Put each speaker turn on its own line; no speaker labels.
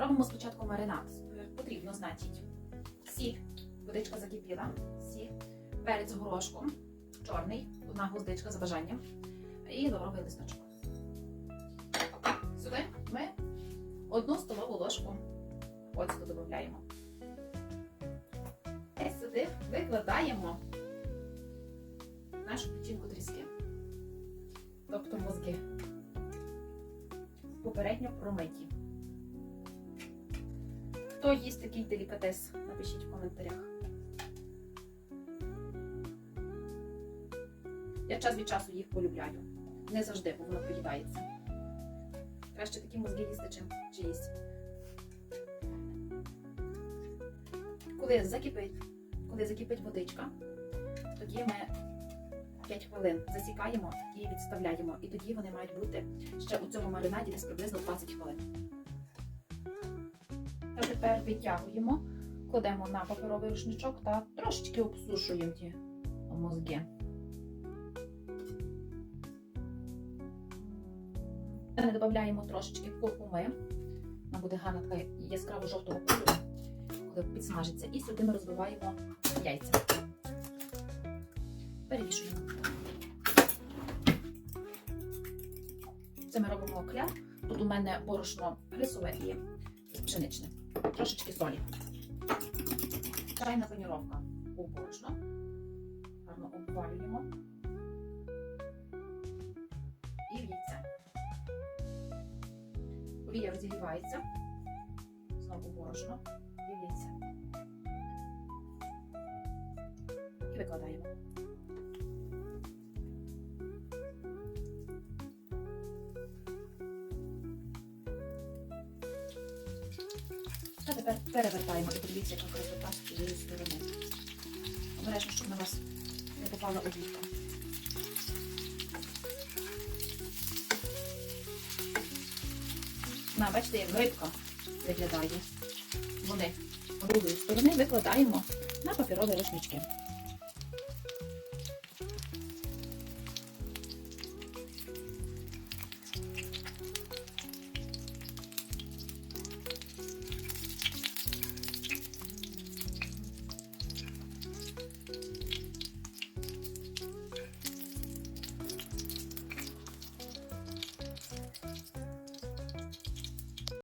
Робимо спочатку маринад. Потрібно, значить, сіль, водичка закипіла, сіль, перець горошком, чорний, одна гвоздичка за бажанням і лавровий листочок. Сюди ми одну столову ложку оцту додаємо. І сюди викладаємо нашу печінку тріски, тобто мозги, попередньо промиті. Хто їсть такий делікатес, напишіть в коментарях. Я час від часу їх полюбляю. Не завжди, бо воно поїдається. Краще такі мозги їсти, чим чиїсь. Коли закипить, коли закипить водичка, тоді ми 5 хвилин засікаємо і відставляємо. І тоді вони мають бути ще у цьому маринаді десь приблизно 20 хвилин. А тепер витягуємо, кладемо на паперовий рушничок та трошечки обсушуємо ті мозги. Ми додаємо трошечки куркуми. Вона буде гарна така яскраво жовтого кольору, коли підсмажиться. І сюди ми розбиваємо яйця. Перемішуємо. Це ми робимо кляр. Тут у мене борошно рисове і пшеничне. Трошечки солі. Чайна паніровка у борошно. Гарно обвалюємо. І в яйце. Олія розігрівається. Знову борошно і в яйце. І викладаємо. А тепер перевертаємо і подивіться, яка красота з цієї сторони. Обережно, щоб на вас не попала олівка. На, бачите, як рибка виглядає. Вони з другої сторони викладаємо на папірові рушнички.